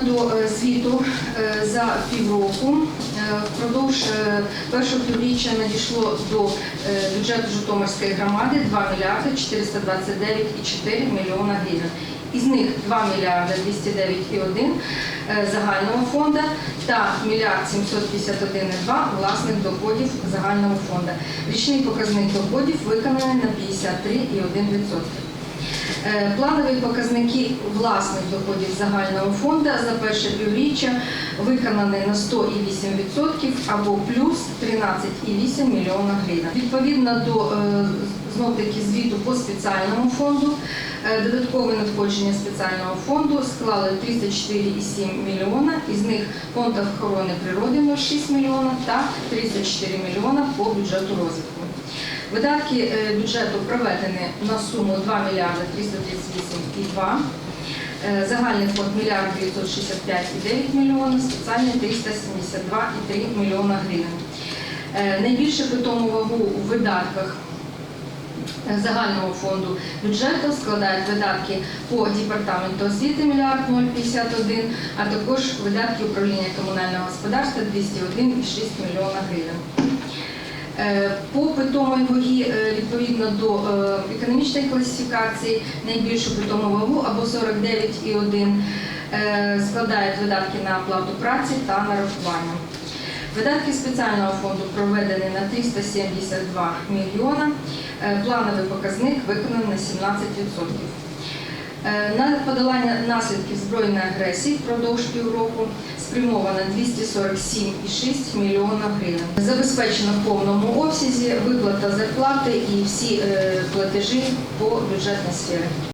До е, звіту е, за півроку е, впродовж першого півріччя надійшло до бюджету Житомирської громади 2 мільярди 429,4 мільйона гривень. Із них 2 мільярди 209,1 е, загального фонду та мільярд 751,2 власних доходів загального фонду. Річний показник доходів виконаний на 53,1%. Е, Планові показники власних доходів загального фонду за перше півріччя виконані на 108% або плюс 13,8 мільйона гривень. Відповідно до е, знов таки звіту по спеціальному фонду, е, додаткове надходження спеціального фонду склали 34,7 мільйона, із них фонд охорони природи 0,6 мільйона та 34 мільйона по бюджету розвитку. Видатки е, бюджету проведені на суму 2 мільярди 338,2. Е, Загальний фонд 1 мільярд 965,9 мільйона, спеціальний 372,3 мільйона гривень. Е, Найбільше питому вагу у видатках загального фонду бюджету складають видатки по департаменту освіти мільярд 051, а також видатки управління комунального господарства 201,6 мільйона гривень. Е, По питомій вагі е, відповідно до е, економічної класифікації найбільшу питому вагу або 49,1 е, складають видатки на оплату праці та нарахування. Видатки спеціального фонду проведені на 372 мільйона. Плановий показник виконаний на 17%. Е, На подолання наслідків збройної агресії впродовж півроку спрямовано 247,6 млн гривень. Забезпечено в повному обсязі виплата зарплати і всі е, платежі по бюджетній сфері.